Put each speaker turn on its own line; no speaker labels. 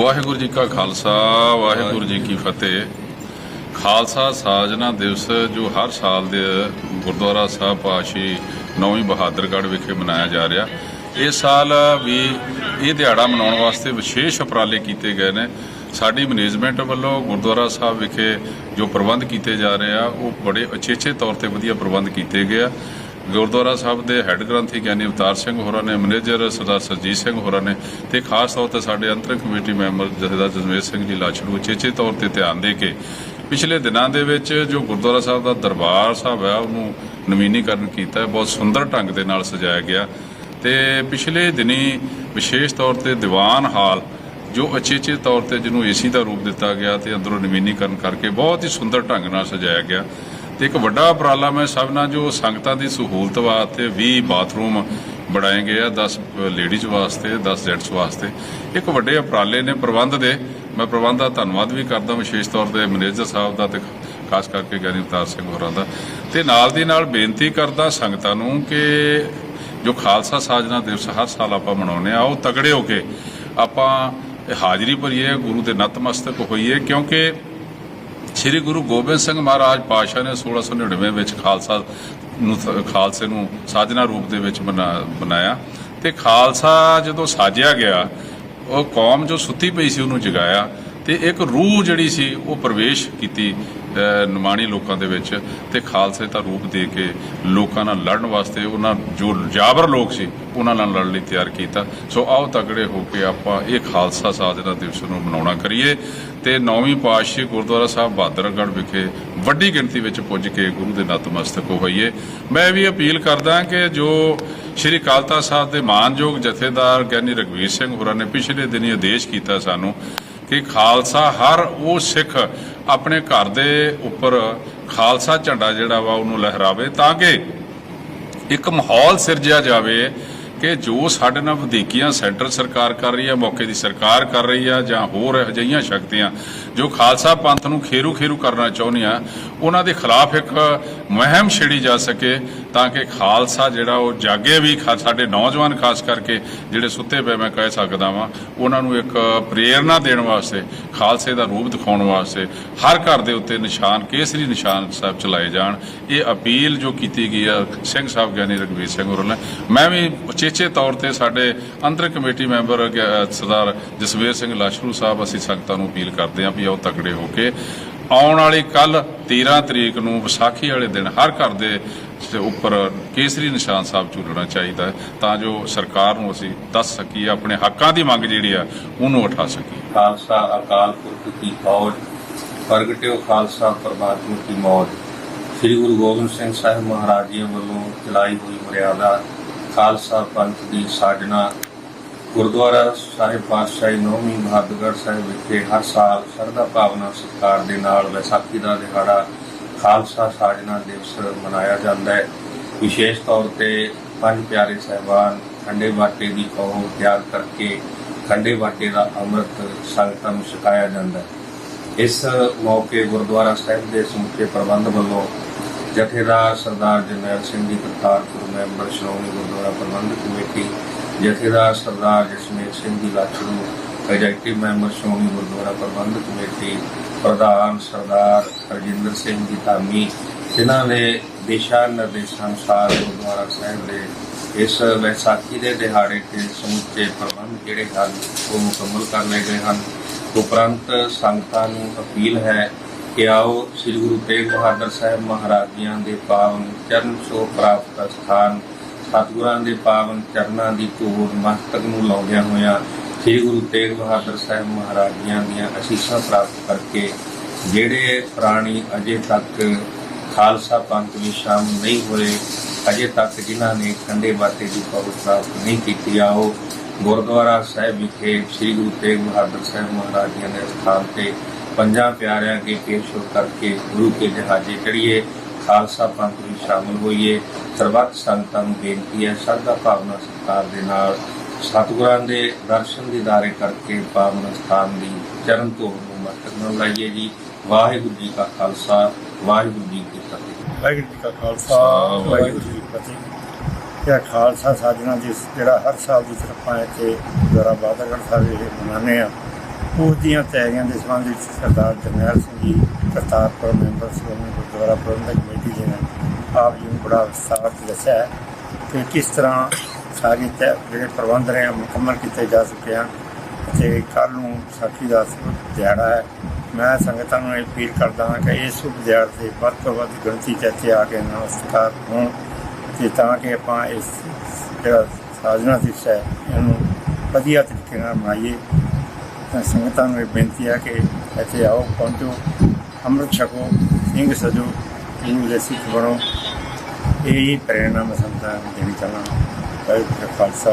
ਵਾਹਿਗੁਰੂ ਜੀ ਕਾ ਖਾਲਸਾ, ਵਾਹਿਗੁਰੂ ਜੀ ਕੀ ਫਤਿਹ। ਖਾਲਸਾ ਸਾਜਨਾ ਦਿਵਸ ਜੋ ਹਰ ਸਾਲ ਦੇ ਗੁਰਦੁਆਰਾ ਸਾਹਿਬ ਪਾਸ਼ੀ ਨੌਵੀਂ ਬਹਾਦਰਗੜ੍ਹ ਵਿਖੇ ਮਨਾਇਆ ਜਾ ਰਿਹਾ। ਇਸ ਸਾਲ ਵੀ ਇਹ ਦਿਹਾੜਾ ਮਨਾਉਣ ਵਾਸਤੇ ਵਿਸ਼ੇਸ਼ ਉਪਰਾਲੇ ਕੀਤੇ ਗਏ ਨੇ। ਸਾਡੀ ਮੈਨੇਜਮੈਂਟ ਵੱਲੋਂ ਗੁਰਦੁਆਰਾ ਸਾਹਿਬ ਵਿਖੇ ਜੋ ਪ੍ਰਬੰਧ ਕੀਤੇ ਜਾ ਰਹੇ ਆ, ਉਹ ਬੜੇ ਅਚੇਚੇ ਤੌਰ ਤੇ ਵਧੀਆ ਪ੍ਰਬੰਧ ਕੀਤੇ ਗਏ ਆ। ਗੁਰਦੁਆਰਾ ਸਾਹਿਬ ਦੇ ਹੈੱਡ ਗ੍ਰੰਥੀ ਗਿਆਨੀ ਅਵਤਾਰ ਸਿੰਘ ਹੋਰਾਂ ਨੇ, ਮੈਨੇਜਰ ਸਰਦਾਰ ਸਰਜੀਤ ਸਿੰਘ ਹੋਰਾਂ ਨੇ ਤੇ ਖਾਸ ਤੌਰ ਤੇ ਸਾਡੇ ਅੰਤਰਿਮ ਕਮੇਟੀ ਮੈਂਬਰ ਜਥੇਦਾਰ ਜਸਮੇਰ ਸਿੰਘ ਜੀ ਲਾਛੜੂ ਉਚੇਚੇ ਤੌਰ ਤੇ ਧਿਆਨ ਦੇ ਕੇ ਪਿਛਲੇ ਦਿਨਾਂ ਦੇ ਵਿੱਚ ਜੋ ਗੁਰਦੁਆਰਾ ਸਾਹਿਬ ਦਾ ਦਰਬਾਰ ਸਾਹਿਬ ਹੈ, ਉਹਨੂੰ ਨਵੀਨੀਕਰਨ ਕੀਤਾ ਬਹੁਤ ਸੁੰਦਰ ਢੰਗ ਦੇ ਨਾਲ ਸਜਾਇਆ ਗਿਆ। ਤੇ ਪਿਛਲੇ ਦਿਨੀ ਵਿਸ਼ੇਸ਼ ਤੌਰ ਤੇ ਦੀਵਾਨ ਹਾਲ, ਜੋ ਅਚੇਚੇ ਤੌਰ ਤੇ ਜਿਹਨੂੰ ਏਸੀ ਦਾ ਰੂਪ ਦਿੱਤਾ ਗਿਆ ਤੇ ਅੰਦਰੋਂ ਨਵੀਨੀਕਰਨ ਕਰਕੇ ਬਹੁਤ ਹੀ ਸੁੰਦਰ ਢੰਗ ਨਾਲ ਸਜਾਇਆ ਗਿਆ। ਤੇ ਇੱਕ ਵੱਡਾ ਉਪਰਾਲਾ ਮੈਂ ਸਭ ਨਾਲ ਜੋ ਸੰਗਤਾਂ ਦੀ ਸਹੂਲਤ ਵਾਸਤੇ 20 ਬਾਥਰੂਮ ਬਣਾਏ ਗਏ ਆ 10 ਲੇਡੀਜ਼ ਵਾਸਤੇ 10 ਜੈਂਟਸ ਵਾਸਤੇ। ਇੱਕ ਵੱਡੇ ਉਪਰਾਲੇ ਨੇ ਪ੍ਰਬੰਧ ਦੇ। ਮੈਂ ਪ੍ਰਬੰਧ ਦਾ ਧੰਨਵਾਦ ਵੀ ਕਰਦਾ, ਵਿਸ਼ੇਸ਼ ਤੌਰ ਤੇ ਮੈਨੇਜਰ ਸਾਹਿਬ ਦਾ ਤੇ ਖਾਸ ਕਰਕੇ ਗਿਆਨੀ ਅਵਤਾਰ ਸਿੰਘ ਹੋਰਾਂ ਦਾ। ਤੇ ਨਾਲ ਦੀ ਨਾਲ ਬੇਨਤੀ ਕਰਦਾ ਸੰਗਤਾਂ ਨੂੰ ਕਿ ਜੋ ਖਾਲਸਾ ਸਾਜਨਾ ਦਿਵਸ ਹਰ ਸਾਲ ਆਪਾਂ ਮਨਾਉਂਦੇ ਆ ਉਹ ਤਗੜੇ ਹੋ ਕੇ ਆਪਾਂ ਹਾਜ਼ਰੀ ਭਰੀਏ, ਗੁਰੂ ਦੇ ਨਤਮਸਤਕ ਹੋਈਏ, ਕਿਉਂਕਿ ਸ੍ਰੀ ਗੁਰੂ ਗੋਬਿੰਦ ਸਿੰਘ ਮਹਾਰਾਜ ਪਾਤਸ਼ਾਹ ਨੇ 1699 ਵਿੱਚ ਖਾਲਸਾ ਨੂੰ ਖਾਲਸੇ ਨੂੰ ਸਾਜਨਾ ਰੂਪ ਦੇ ਵਿੱਚ ਬਣਾਇਆ ਤੇ ਖਾਲਸਾ ਜਦੋਂ ਸਾਜਿਆ ਗਿਆ, ਉਹ ਕੌਮ ਜੋ ਸੁੱਤੀ ਪਈ ਸੀ ਉਹਨੂੰ ਜਗਾਇਆ ਤੇ ਇੱਕ ਰੂਹ ਜਿਹੜੀ ਸੀ ਉਹ ਪ੍ਰਵੇਸ਼ ਕੀਤੀ ਨਿਮਾਣੀ ਲੋਕਾਂ ਦੇ ਵਿੱਚ ਤੇ ਖਾਲਸੇ ਦਾ ਰੂਪ ਦੇ ਕੇ ਲੋਕਾਂ ਨਾਲ ਲੜਨ ਵਾਸਤੇ ਉਹਨਾਂ ਜੋ ਜਾਬਰ ਲੋਕ ਸੀ, ਉਹਨਾਂ ਨਾਲ ਲੜਨ ਲਈ ਤਿਆਰ ਕੀਤਾ। ਸੋ ਆਓ ਤਗੜੇ ਹੋ ਕੇ ਆਪਾਂ ਇਹ ਖਾਲਸਾ ਸਾਜਨਾ ਦਿਵਸ ਨੂੰ ਮਨਾਉਣਾ ਕਰੀਏ ਤੇ ਨੌਵੀਂ ਪਾਤਸ਼ਾਹੀ ਗੁਰਦੁਆਰਾ ਸਾਹਿਬ ਬਹਾਦਰਗੜ੍ਹ ਵਿਖੇ ਵੱਡੀ ਗਿਣਤੀ ਵਿੱਚ ਪੁੱਜ ਕੇ ਗੁਰੂ ਦੇ ਨਤਮਸਤਕ ਹੋਈਏ ਮੈਂ ਵੀ ਅਪੀਲ ਕਰਦਾ ਕਿ ਜੋ ਸ਼੍ਰੀ ਅਕਾਲ ਤਖ਼ਤ ਸਾਹਿਬ ਦੇ ਮਾਨਯੋਗ ਜਥੇਦਾਰ ਗਿਆਨੀ ਰਗਵੀਰ ਸਿੰਘ ਹੋਰਾਂ ਨੇ ਪਿਛਲੇ ਦਿਨੀ ਆਦੇਸ਼ ਕੀਤਾ ਸਾਨੂੰ ਕਿ ਖਾਲਸਾ ਹਰ ਉਹ ਸਿੱਖ ਆਪਣੇ ਘਰ ਦੇ ਉੱਪਰ ਖਾਲਸਾ ਝੰਡਾ ਜਿਹੜਾ ਵਾ ਉਹਨੂੰ ਲਹਿਰਾਵੇ ਤਾਂ ਕਿ ਇੱਕ ਮਾਹੌਲ ਸਿਰਜਿਆ ਜਾਵੇ ਕਿ ਜੋ ਸਾਡੇ ਨਾਲ ਵਧੀਕੀਆਂ ਸੈਂਟਰ ਸਰਕਾਰ ਕਰ ਰਹੀ ਹੈ ਮੌਕੇ ਦੀ ਸਰਕਾਰ ਕਰ ਰਹੀ ਹੈ ਜਾਂ ਹੋਰ ਅਜਿਹੀਆਂ ਸ਼ਕਤੀਆਂ ਜੋ ਖਾਲਸਾ ਪੰਥ ਨੂੰ ਖੇਰੂ ਖੇਰੂ ਕਰਨਾ ਚਾਹੁੰਦੀਆਂ ਉਹਨਾਂ ਦੇ ਖਿਲਾਫ ਇੱਕ ਮੁਹਿੰਮ ਛੇੜੀ ਜਾ ਸਕੇ ਤਾਂ ਕਿ ਖਾਲਸਾ ਜਿਹੜਾ ਉਹ ਜਾਗੇ ਵੀ ਸਾਡੇ ਨੌਜਵਾਨ ਖਾਸ ਕਰਕੇ ਜਿਹੜੇ ਸੁੱਤੇ ਪਏ ਮੈਂ ਕਹਿ ਸਕਦਾ ਵਾਂ, ਉਹਨਾਂ ਨੂੰ ਇੱਕ ਪ੍ਰੇਰਣਾ ਦੇਣ ਵਾਸਤੇ ਖਾਲਸੇ ਦਾ ਰੂਪ ਦਿਖਾਉਣ ਵਾਸਤੇ ਹਰ ਘਰ ਦੇ ਉੱਤੇ ਨਿਸ਼ਾਨ, ਕੇਸਰੀ ਨਿਸ਼ਾਨ ਸਾਹਿਬ ਚਲਾਏ ਜਾਣ। ਇਹ ਅਪੀਲ ਜੋ ਕੀਤੀ ਗਈ ਆ, ਸਿੰਘ ਸਾਹਿਬ ਗਿਆਨੀ ਰਗਵੀਰ ਸਿੰਘ ਹੋਰਾਂ ਨੇ। ਮੈਂ ਵੀ ਉਚੇਚੇ ਤੌਰ ਤੇ ਸਾਡੇ ਅੰਤਰ ਕਮੇਟੀ ਮੈਂਬਰ ਸਰਦਾਰ ਜਸਵੀਰ ਸਿੰਘ ਲਾਸ਼ਰੂ ਸਾਹਿਬ, ਅਸੀਂ ਸੰਗਤਾਂ ਨੂੰ ਅਪੀਲ ਕਰਦੇ ਹਾਂ ਵੀ ਆਓ ਤਕੜੇ ਹੋ ਕੇ ਆਉਣ ਵਾਲੀ ਕੱਲ 13 ਤਰੀਕ ਨੂੰ ਵਿਸਾਖੀ ਵਾਲੇ ਦਿਨ ਹਰ ਘਰ ਦੇ ਦੇ ਉੱਪਰ ਕੇਸਰੀ ਨਿਸ਼ਾਨ ਸਾਹਿਬ ਝੂਲਣਾ ਚਾਹੀਦਾ ਹੈ, ਤਾਂ ਜੋ ਸਰਕਾਰ ਨੂੰ ਅਸੀਂ ਦੱਸ ਸਕੀਏ, ਆਪਣੇ ਹੱਕਾਂ ਦੀ ਮੰਗ ਜਿਹੜੀ ਆ, ਉਹਨੂੰ ਉਠਾ ਸਕੀਏ।
ਖਾਲਸਾ ਅਕਾਲ ਪੁਰਖ ਦੀ ਫੌਜ, ਪ੍ਰਗਟਿਓ ਖਾਲਸਾ ਪਰਮਾਤਮਾ ਦੀ ਮੌਜ। ਸ੍ਰੀ ਗੁਰੂ ਗੋਬਿੰਦ ਸਿੰਘ ਸਾਹਿਬ ਮਹਾਰਾਜ ਜੀ ਵੱਲੋਂ ਚਲਾਈ ਹੋਈ ਮਰਿਆਦਾ ਖਾਲਸਾ ਪੰਥ ਦੀ ਸਾਜਨਾ ਗੁਰਦੁਆਰਾ ਸਾਹਿਬ ਪਾਤਸ਼ਾਹੀ ਨੌਵੀਂ ਬਹਾਦਰਗੜ੍ਹ ਸਾਹਿਬ ਵਿਖੇ ਹਰ ਸਾਲ ਸ਼ਰਧਾ ਭਾਵਨਾ ਸਤਿਕਾਰ ਦੇ ਨਾਲ ਵਿਸਾਖੀ ਦਾ ਦਿਹਾੜਾ ਖਾਲਸਾ ਸਾਜਨਾ ਦਿਵਸ ਮਨਾਇਆ ਜਾਂਦਾ ਹੈ। ਵਿਸ਼ੇਸ਼ ਤੌਰ ਤੇ ਪੰਜ ਪਿਆਰੇ ਸਹਿਬਾਨ, ਖੰਡੇ ਬਾਟੇ ਦੀ ਕੌਮ ਤਿਆਰ ਕਰਕੇ ਖੰਡੇ ਬਾਟੇ ਦਾ ਅੰਮ੍ਰਿਤ ਸੰਗਤਾਂ ਨੂੰ ਛਕਾਇਆ ਜਾਂਦਾ ਹੈ। ਇਸ ਮੌਕੇ ਗੁਰਦੁਆਰਾ ਸਾਹਿਬ ਦੇ ਸਮੁੱਚੇ ਪ੍ਰਬੰਧ ਵੱਲੋਂ ਜਥੇਦਾਰ Sardar Jarnail Singh ji Kartarpur member, Shiromani Gurdwara Prabandhak committee Jathedar Sardar Jasmer Singh ji Lachru executive member Shiromani Gurdwara Prabandhak committee, ਪ੍ਰਧਾਨ ਸਰਦਾਰ ਰਜਿੰਦਰ ਸਿੰਘ ਜੀ ਧਾਮੀ, ਜਿਨ੍ਹਾਂ ਨੇ ਦਿਸ਼ਾ ਨਿਰਦੇਸ਼ਾਂ ਅਨੁਸਾਰ ਗੁਰਦੁਆਰਾ ਸਾਹਿਬ ਦੇ ਇਸ ਵਿਸਾਖੀ ਦੇ ਦਿਹਾੜੇ ਤੇ ਸਮੁੱਚੇ ਪ੍ਰਬੰਧ ਜਿਹੜੇ ਹਨ, ਉਹ ਮੁਕੰਮਲ ਕਰ ਲਏ ਗਏ ਹਨ। ਉਪਰੰਤ ਸੰਗਤਾਂ ਨੂੰ ਅਪੀਲ ਹੈ ਕਿ ਆਓ ਸ੍ਰੀ ਗੁਰੂ ਤੇਗ ਬਹਾਦਰ ਸਾਹਿਬ ਮਹਾਰਾਜ ਜੀਆਂ ਦੇ ਪਾਵਨ ਚਰਨ ਛੋਹ ਪ੍ਰਾਪਤ ਸਥਾਨ ਸਤਿਗੁਰਾਂ ਦੇ ਪਾਵਨ ਚਰਨਾਂ ਦੀ ਧੂੜ ਮਸਤਕ ਨੂੰ ਲਾਉਂਦਿਆਂ ਹੋਇਆਂ ਸ੍ਰੀ ਗੁਰੂ ਤੇਗ ਬਹਾਦਰ ਸਾਹਿਬ ਮਹਾਰਾਜ ਜੀਆਂ ਦੀਆਂ ਅਸੀਸਾਂ ਪ੍ਰਾਪਤ ਕਰਕੇ ਜਿਹੜੇ ਪ੍ਰਾਣੀ ਅਜੇ ਤੱਕ ਖਾਲਸਾ ਪੰਥ ਵਿੱਚ ਸ਼ਾਮਲ ਨਹੀਂ ਹੋਏ, ਅਜੇ ਤੱਕ ਜਿਨ੍ਹਾਂ ਨੇ ਖੰਡੇ ਬਾਟੇ ਦੀ ਪਵਿੱਤਰ ਪ੍ਰਾਪਤ ਨਹੀਂ ਕੀਤੀ, ਆਓ ਗੁਰਦੁਆਰਾ ਸਾਹਿਬ ਵਿਖੇ ਸ੍ਰੀ ਗੁਰੂ ਤੇਗ ਬਹਾਦਰ ਸਾਹਿਬ ਮਹਾਰਾਜ ਜੀ ਦੇ ਸਥਾਨ ਤੇ ਪੰਜਾਂ ਪਿਆਰਿਆਂ ਕੇ ਪੇਸ਼ ਕਰਕੇ ਗੁਰੂ ਕੇ ਜਹਾਜ਼ੇ ਚੜੀਏ ਖਾਲਸਾ ਪੰਥ ਵਿੱਚ ਸ਼ਾਮਲ ਹੋਈਏ। ਸਰਬੱਤ ਸੰਗਤਾਂ ਨੂੰ ਬੇਨਤੀ ਹੈ, ਸ਼ਰਧਾ ਭਾਵਨਾ ਸਤਿਕਾਰ ਦੇ ਨਾਲ ਸਤਿਗੁਰਾਂ ਦੇ ਦਰਸ਼ਨ ਦੀਦਾਰੇ ਕਰਕੇ ਪਾਵਨ ਸਥਾਨ ਦੀ ਚਰਨ ਧੂੜ ਨੂੰ ਮਸਤਕ ਨਾਲ ਲਾਈਏ ਜੀ। ਵਾਹਿਗੁਰੂ ਜੀ ਕਾ ਖਾਲਸਾ, ਵਾਹਿਗੁਰੂ ਜੀ ਕੀ ਫਤਿਹ।
ਵਾਹਿਗੁਰੂ ਜੀ ਕਾ ਖਾਲਸਾ, ਵਾਹਿਗੁਰੂ ਜੀ ਕੀ ਫਤਿਹ। ਇਹ ਖਾਲਸਾ ਸਾਜਣਾ ਜਿਸ ਜਿਹੜਾ ਹਰ ਸਾਲ ਦੀ ਤਰ੍ਹਾਂ ਇੱਥੇ ਗੁਰਦੁਆਰਾ ਬਾਦਰਗੜ੍ਹ ਸਾਹਿਬ ਇਹ ਮਨਾਉਂਦੇ ਆ ਉਸ ਦੀਆਂ ਤਿਆਰੀਆਂ ਦੇ ਸੰਬੰਧ ਵਿੱਚ ਸਰਦਾਰ ਜਰਨੈਲ ਸਿੰਘ ਜੀ, ਕਰਤਾਰਪੁਰ ਮੈਂਬਰ ਸ਼੍ਰੋਮਣੀ ਗੁਰਦੁਆਰਾ ਪ੍ਰਬੰਧਕ ਕਮੇਟੀ ਜੀ ਨੇ ਆਪ ਜੀ ਨੂੰ ਬੜਾ ਵਿਸਥਾਰ ਚ ਦੱਸਿਆ ਹੈ ਕਿ ਕਿਸ ਤਰ੍ਹਾਂ ਸਾਰੇ ਤੈ, ਜਿਹੜੇ ਪ੍ਰਬੰਧ ਰਹੇ ਮੁਕੰਮਲ ਕੀਤੇ ਜਾ ਚੁੱਕੇ ਹਨ ਤੇ ਕੱਲ ਨੂੰ ਸਾਖੀ ਦਾ ਸ਼ੁਭ ਦਿਹਾੜਾ ਹੈ। ਮੈਂ ਸੰਗਤਾਂ ਨੂੰ ਇਹ ਅਪੀਲ ਕਰਦਾ ਹਾਂ ਕਿ ਇਸ ਸ਼ੁਭ ਦਿਹਾੜੇ ਤੇ ਵੱਧ ਤੋਂ ਵੱਧ ਗਿਣਤੀ 'ਚ ਇੱਥੇ ਆ ਕੇ ਨਮਸਕਾਰ ਹੋਣ ਤੇ ਤਾਂ ਕਿ ਆਪਾਂ ਇਸ ਜਿਹੜਾ ਸਾਜਨਾ ਦਿਵਸ ਹੈ, ਇਹਨੂੰ ਵਧੀਆ ਤਰੀਕੇ ਨਾਲ ਮਨਾਈਏ। ਤਾਂ ਸੰਗਤਾਂ ਨੂੰ ਇਹ ਬੇਨਤੀ ਹੈ ਕਿ ਇੱਥੇ ਆਓ, ਪਹੁੰਚੋ, ਅੰਮ੍ਰਿਤ ਛਕੋ, ਸਿੰਘ ਸਜੋ, ਇਹਨੂੰ ਦੇ ਸਿੱਖ ਬਣੋ। ਇਹ ਹੀ ਪ੍ਰੇਰਣਾ ਮੈਂ ਸੰਗਤਾਂ ਨੂੰ ਦੇਣੀ ਚਾਹੁੰਦਾ ਵਾਹਿਗੁਰੂ ਖਾਲਸਾ